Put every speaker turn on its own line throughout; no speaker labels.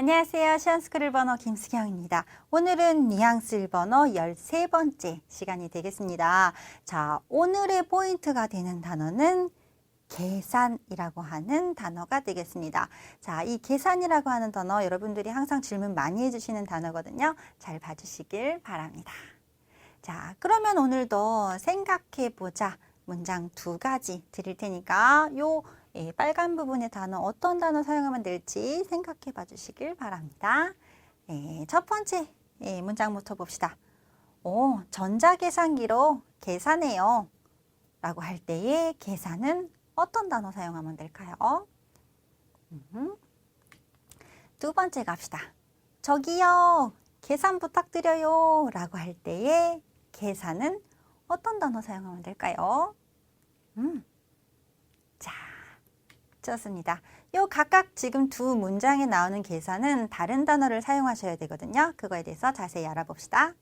안녕하세요. 시안스크릴 번호 김수경입니다. 오늘은 뉘앙스 번호 13번째 시간이 되겠습니다. 자, 오늘의 포인트가 되는 단어는 계산이라고 하는 단어가 되겠습니다. 자, 이 계산이라고 하는 단어 여러분들이 항상 질문 많이 해주시는 단어거든요. 잘 봐주시길 바랍니다. 자, 그러면 오늘도 생각해 보자. 문장 두 가지 드릴 테니까 요 예, 빨간 부분의 단어 어떤 단어 사용하면 될지 생각해 봐 주시길 바랍니다. 예, 첫 번째 예, 문장부터 봅시다. 오, 전자계산기로 계산해요. 라고 할 때의 계산은 어떤 단어 사용하면 될까요? 음. 두 번째 갑시다. 저기요, 계산 부탁드려요. 라고 할 때의 계산은 어떤 단어 사용하면 될까요? 음. 자, 좋습니다. 요 각각 지금 두 문장에 나오는 계산은 다른 단어를 사용하셔야 되거든요. 그거에 대해서 자세히 알아봅시다.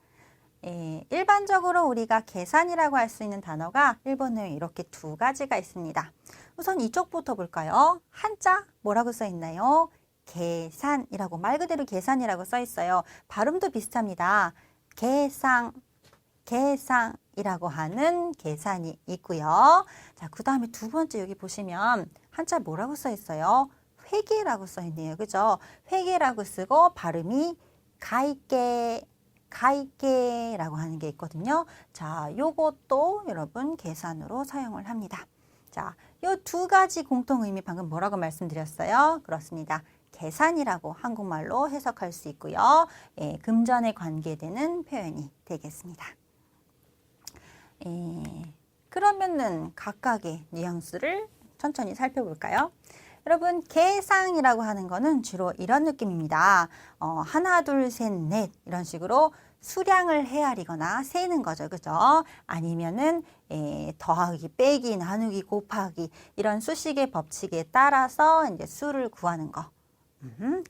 예, 일반적으로 우리가 계산이라고 할 수 있는 단어가 일본어에 이렇게 두 가지가 있습니다. 우선 이쪽부터 볼까요? 한자 뭐라고 써 있나요? 계산이라고 말 그대로 계산이라고 써 있어요. 발음도 비슷합니다. 계상, 계상이라고 하는 계산이 있고요. 자, 그 다음에 두 번째 여기 보시면 한자 뭐라고 써 있어요? 회계라고 써 있네요. 그죠? 회계라고 쓰고 발음이 가이게 가이게라고 하는 게 있거든요. 자, 요것도 여러분 계산으로 사용을 합니다. 자, 요 두 가지 공통 의미 방금 뭐라고 말씀드렸어요? 그렇습니다. 계산이라고 한국말로 해석할 수 있고요. 예, 금전에 관계되는 표현이 되겠습니다. 예, 그러면은 각각의 뉘앙스를 천천히 살펴볼까요? 여러분 계상이라고 하는 거는 주로 이런 느낌입니다. 어, 하나 둘 셋 넷 이런 식으로 수량을 헤아리거나 세는 거죠. 그죠? 아니면은 에, 더하기, 빼기, 나누기, 곱하기 이런 수식의 법칙에 따라서 이제 수를 구하는 거.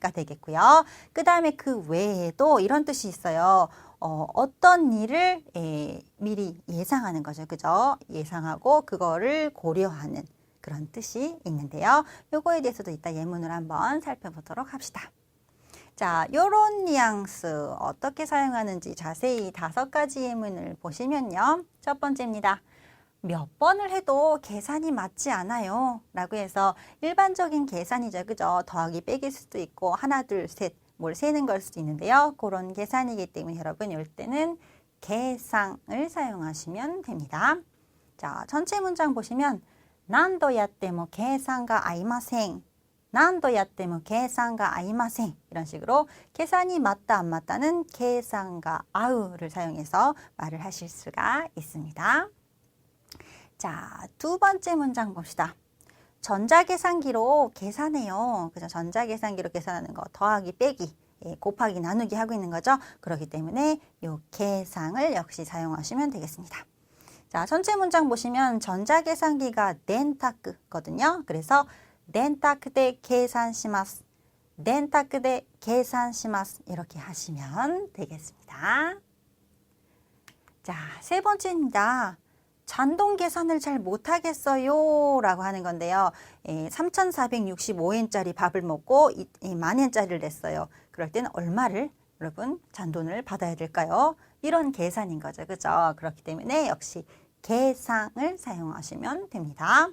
가 되겠고요. 그 다음에 그 외에도 이런 뜻이 있어요. 어, 어떤 일을 에, 미리 예상하는 거죠. 그죠? 예상하고 그거를 고려하는 그런 뜻이 있는데요. 요거에 대해서도 이따 예문을 한번 살펴보도록 합시다. 자, 요런 뉘앙스 어떻게 사용하는지 자세히 다섯 가지 예문을 보시면요. 첫 번째입니다. 몇 번을 해도 계산이 맞지 않아요. 라고 해서 일반적인 계산이죠. 그죠? 더하기 빼기일 수도 있고 하나, 둘, 셋, 뭘 세는 걸 수도 있는데요. 그런 계산이기 때문에 여러분 이럴 때는 계상을 사용하시면 됩니다. 자, 전체 문장 보시면 何度やっても計算が合いません。何度やっても計算が合いません. 이런 식으로 계산이 맞다 안 맞다는 계산과 아우를 사용해서 말을 하실 수가 있습니다. 자, 두 번째 문장 봅시다. 전자계산기로 계산해요. 그죠? 전자계산기로 계산하는 거 더하기 빼기 예, 곱하기 나누기 하고 있는 거죠. 그렇기 때문에 이 계상을 역시 사용하시면 되겠습니다. 자, 전체 문장 보시면 전자계산기가 렌타크거든요. 그래서 렌타크대 계산시마스, 렌타크대 계산시마스 이렇게 하시면 되겠습니다. 자, 세 번째입니다. 잔동 계산을 잘 못하겠어요 라고 하는 건데요. 예, 3,465엔짜리 밥을 먹고 이, 이 만엔짜리를 냈어요. 그럴 때는 얼마를 여러분 잔돈을 받아야 될까요? 이런 계산인 거죠. 그죠? 그렇기 때문에 역시 계상을 사용하시면 됩니다.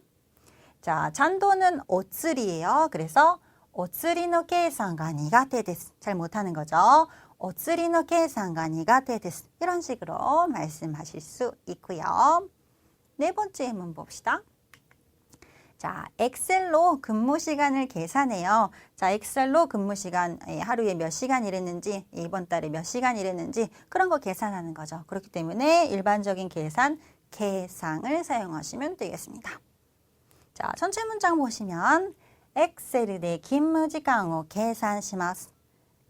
자, 잔돈은 오츠리예요. 그래서 오츠리노 계산가 니가테 데스. 잘 못하는 거죠. 오츠리노 계산가 니가테 데스. 이런 식으로 말씀하실 수 있고요. 네 번째 예문 봅시다. 자, 엑셀로 근무 시간을 계산해요. 자, 엑셀로 근무 시간 예, 하루에 몇 시간 일했는지, 이번 달에 몇 시간 일했는지 그런 거 계산하는 거죠. 그렇기 때문에 일반적인 계산, 계상을 사용하시면 되겠습니다. 자, 전체 문장 보시면 엑셀 내勤務時間を 계산します.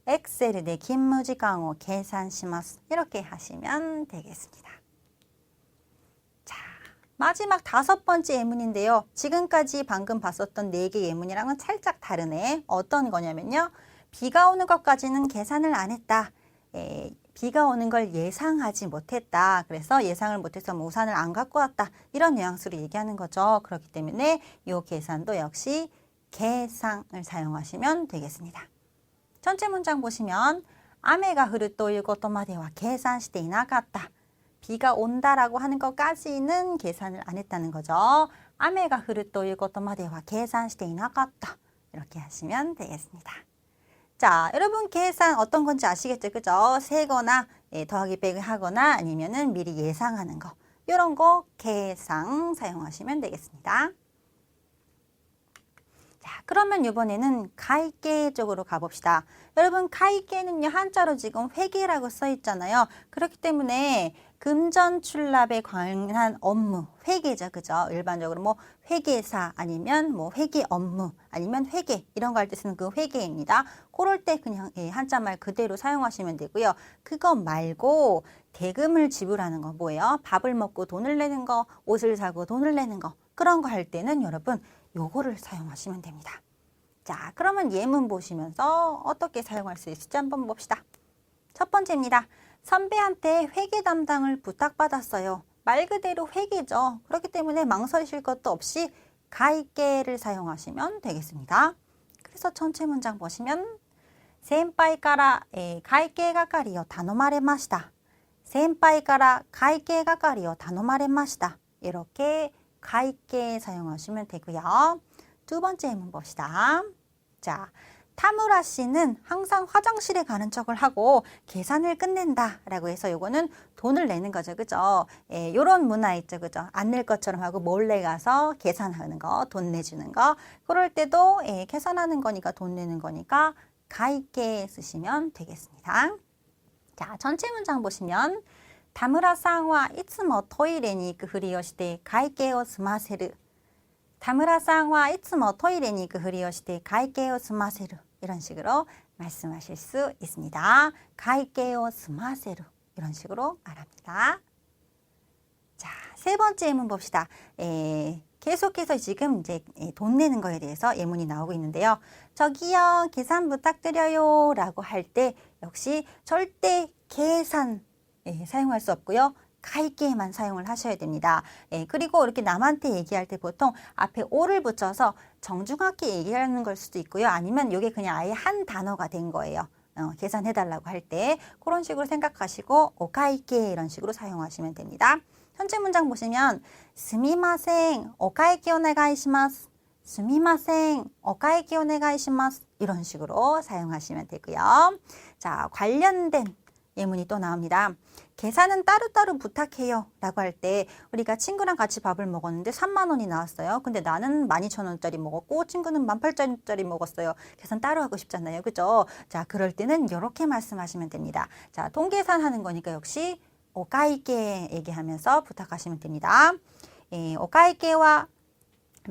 엑셀 내勤務時間を 계산します. 이렇게 하시면 되겠습니다. 자, 마지막 다섯 번째 예문인데요. 지금까지 방금 봤었던 네 개 예문이랑은 살짝 다르네. 어떤 거냐면요. 비가 오는 것까지는 계산을 안 했다. 에, 비가 오는 걸 예상하지 못했다. 그래서 예상을 못해서 뭐 우산을 안 갖고 왔다. 이런 뉘앙스로 얘기하는 거죠. 그렇기 때문에 이 계산도 역시 계상을 사용하시면 되겠습니다. 전체 문장 보시면 雨が降るということまでは計算していなかった. 비가 온다라고 하는 것까지는 계산을 안 했다는 거죠. 雨が降るということまでは計算していなかった. 이렇게 하시면 되겠습니다. 자, 여러분 계산 어떤 건지 아시겠죠? 그죠? 세거나 예, 더하기 빼기 하거나 아니면은 미리 예상하는 거. 이런 거 계상 사용하시면 되겠습니다. 자, 그러면 이번에는 가이게 쪽으로 가봅시다. 여러분, 가이게는요, 한자로 지금 회계라고 써 있잖아요. 그렇기 때문에 금전 출납에 관한 업무, 회계죠. 그죠? 일반적으로 뭐 회계사 아니면 뭐 회계 업무 아니면 회계 이런 거 할 때 쓰는 그 회계입니다. 그럴 때 그냥 예, 한자말 그대로 사용하시면 되고요. 그거 말고 대금을 지불하는 거 뭐예요? 밥을 먹고 돈을 내는 거, 옷을 사고 돈을 내는 거 그런 거 할 때는 여러분 요거를 사용하시면 됩니다. 자, 그러면 예문 보시면서 어떻게 사용할 수 있을지 한번 봅시다. 첫 번째입니다. 선배한테 회계 담당을 부탁받았어요. 말 그대로 회계죠. 그렇기 때문에 망설이실 것도 없이 가이께를 사용하시면 되겠습니다. 그래서 전체 문장 보시면 센파이까라 예, 가이께가 까리요 단어마레마시다. 센파이까라 가이께가 까리요 단어마레마시다. 이렇게 가이게 사용하시면 되고요. 두 번째 예문 봅시다. 자, 타무라 씨는 항상 화장실에 가는 척을 하고 계산을 끝낸다 라고 해서 요거는 돈을 내는 거죠. 그죠? 예, 요런 문화 있죠. 그죠? 안 낼 것처럼 하고 몰래 가서 계산하는 거, 돈 내주는 거. 그럴 때도 예, 계산하는 거니까 돈 내는 거니까 가있게 쓰시면 되겠습니다. 자, 전체 문장 보시면 다무라 상와 이츠모 토이레니行くふりをして会計を済ませる田村さんはいつもトイレに行くふりをして会計を済ませる 이런 식으로 말씀하실 수 있습니다. 会計を済ませる 이런 식으로 말합니다. 자, 세 번째 예문 봅시다. 에, 계속해서 지금 이제 예, 돈 내는 거에 대해서 예문이 나오고 있는데요. 저기요, 계산 부탁드려요. 라고 할 때 역시 절대 계산 예, 사용할 수 없고요. 갈게만 사용을 하셔야 됩니다. 예, 그리고 이렇게 남한테 얘기할 때 보통 앞에 오를 붙여서 정중하게 얘기하는 걸 수도 있고요. 아니면 이게 그냥 아예 한 단어가 된 거예요. 어, 계산해달라고 할 때 그런 식으로 생각하시고 오카이게 이런 식으로 사용하시면 됩니다. 현재 문장 보시면 스미마생 오카이게 오네가이시마스 스미마생 오카이게 오네가이시마스 이런 식으로 사용하시면 되고요. 자, 관련된 예문이 또 나옵니다. 계산은 따로따로 부탁해요 라고 할 때 우리가 친구랑 같이 밥을 먹었는데 3만 원이 나왔어요. 근데 나는 12,000원짜리 먹었고 친구는 18,000원짜리 먹었어요. 계산 따로 하고 싶잖아요. 그죠? 자, 그럴 때는 이렇게 말씀하시면 됩니다. 자, 통계산하는 거니까 역시 오가이게 얘기하면서 부탁하시면 됩니다. 예, 오가이게와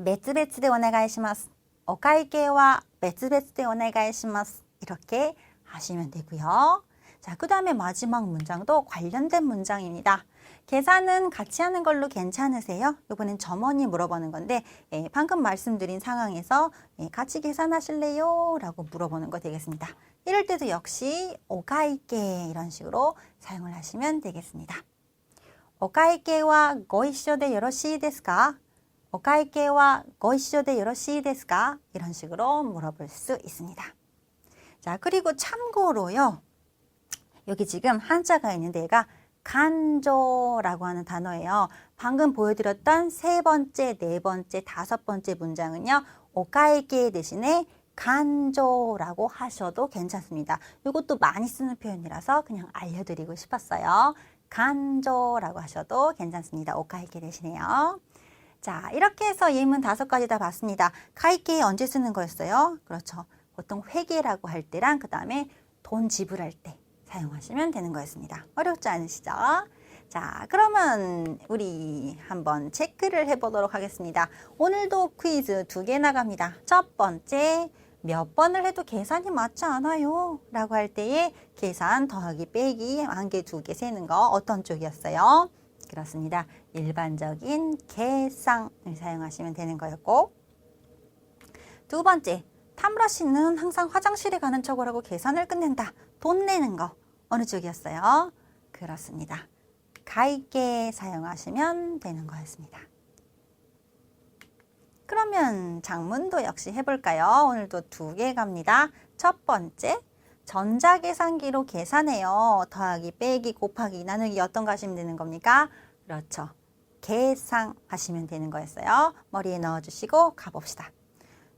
別々でお願いします. 오가이게와 別々でお願いします. 이렇게 하시면 되고요. 자, 그 다음에 마지막 문장도 관련된 문장입니다. 계산은 같이 하는 걸로 괜찮으세요? 이번엔 점원이 물어보는 건데 예, 방금 말씀드린 상황에서 예, 같이 계산하실래요? 라고 물어보는 거 되겠습니다. 이럴 때도 역시 오가이게 이런 식으로 사용을 하시면 되겠습니다. 오가이게와 고이쇼데 요로시 데스까? 오가이게와 고이쇼데 요로시 데스까? 이런 식으로 물어볼 수 있습니다. 자, 그리고 참고로요. 여기 지금 한자가 있는데 얘가 간조라고 하는 단어예요. 방금 보여드렸던 세 번째, 네 번째, 다섯 번째 문장은요. 오카이게 대신에 간조라고 하셔도 괜찮습니다. 이것도 많이 쓰는 표현이라서 그냥 알려드리고 싶었어요. 간조라고 하셔도 괜찮습니다. 오카이게 대신에요. 자, 이렇게 해서 예문 다섯 가지 다 봤습니다. 카이게 언제 쓰는 거였어요? 그렇죠. 보통 회계라고 할 때랑 그 다음에 돈 지불할 때 사용하시면 되는 거였습니다. 어렵지 않으시죠? 자, 그러면 우리 한번 체크를 해보도록 하겠습니다. 오늘도 퀴즈 두 개 나갑니다. 첫 번째, 몇 번을 해도 계산이 맞지 않아요? 라고 할 때에 계산 더하기 빼기 한 개, 두 개 세는 거 어떤 쪽이었어요? 그렇습니다. 일반적인 계상을 사용하시면 되는 거였고 두 번째, 타무라 씨는 항상 화장실에 가는 척을 하고 계산을 끝낸다. 돈 내는 거 어느 쪽이었어요? 그렇습니다. 가있게 사용하시면 되는 거였습니다. 그러면 장문도 역시 해볼까요? 오늘도 두 개 갑니다. 첫 번째, 전자계산기로 계산해요. 더하기, 빼기, 곱하기, 나누기 어떤 거 하시면 되는 겁니까? 그렇죠. 계상하시면 되는 거였어요. 머리에 넣어주시고 가봅시다.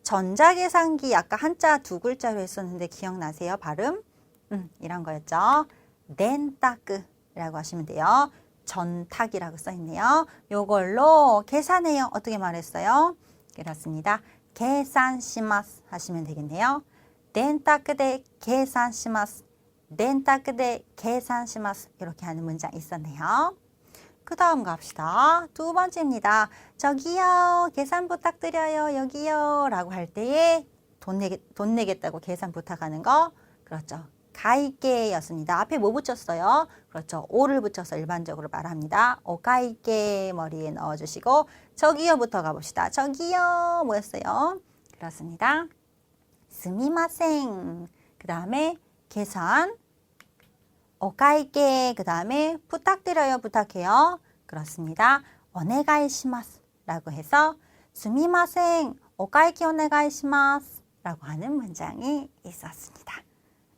전자계산기 아까 한자 두 글자로 했었는데 기억나세요? 발음? 음, 이런 거였죠. 덴따크라고 하시면 돼요. 전탁이라고 써있네요. 요걸로 계산해요. 어떻게 말했어요? 그렇습니다. 계산시마스 하시면 되겠네요. 덴따크대 계산시마스. 덴따크대 계산시마스. 이렇게 하는 문장 있었네요. 그 다음 갑시다. 두 번째입니다. 저기요, 계산 부탁드려요, 여기요. 라고 할 때에 돈, 내겠, 돈 내겠다고 계산 부탁하는 거. 그렇죠. 가이게 였습니다. 앞에 뭐 붙였어요? 그렇죠. 오를 붙여서 일반적으로 말합니다. 오가이게 머리에 넣어주시고, 저기요부터 가봅시다. 저기요, 뭐였어요? 그렇습니다. 스미마생. 그 다음에 계산. 오가이게 그 다음에 부탁드려요 부탁해요 그렇습니다 오네가이시마스 라고 해서 스미마생 오가이게 오네가이시마스 라고 하는 문장이 있었습니다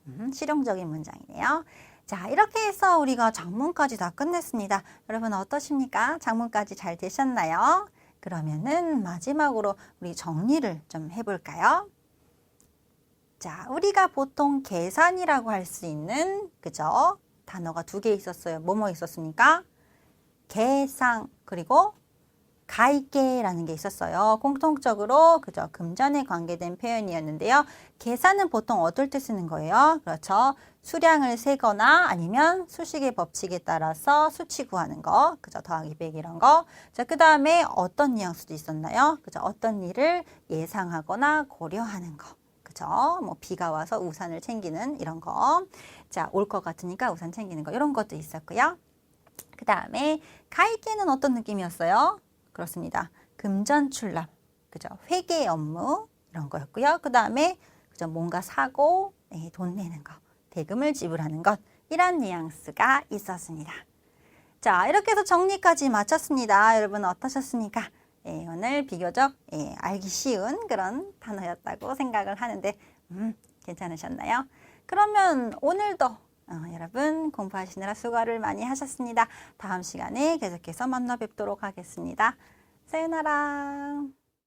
음, 실용적인 문장이네요 자 이렇게 해서 우리가 장문까지 다 끝냈습니다 여러분 어떠십니까 장문까지 잘 되셨나요 그러면은 마지막으로 우리 정리를 좀 해볼까요 자, 우리가 보통 계산이라고 할 수 있는 그죠? 단어가 두 개 있었어요. 뭐뭐 있었습니까? 계상 그리고 가이게라는 게 있었어요. 공통적으로 그죠? 금전에 관계된 표현이었는데요. 계산은 보통 어떨 때 쓰는 거예요? 그렇죠. 수량을 세거나 아니면 수식의 법칙에 따라서 수치 구하는 거, 그죠? 더하기 빼기 이런 거. 자, 그 다음에 어떤 뉘앙스도 있었나요? 그죠? 어떤 일을 예상하거나 고려하는 거. 그죠? 뭐 비가 와서 우산을 챙기는 이런 거. 자, 올 것 같으니까 우산 챙기는 거. 이런 것도 있었고요. 그 다음에 가이게는 어떤 느낌이었어요? 그렇습니다. 금전 출납. 그죠? 회계 업무 이런 거였고요. 그 다음에 그죠? 뭔가 사고 네, 돈 내는 거. 대금을 지불하는 것. 이런 뉘앙스가 있었습니다. 자, 이렇게 해서 정리까지 마쳤습니다. 여러분 어떠셨습니까? 예, 오늘 비교적 예, 알기 쉬운 그런 단어였다고 생각을 하는데 음, 괜찮으셨나요? 그러면 오늘도 어, 여러분 공부하시느라 수고를 많이 하셨습니다. 다음 시간에 계속해서 만나 뵙도록 하겠습니다. 사요나라.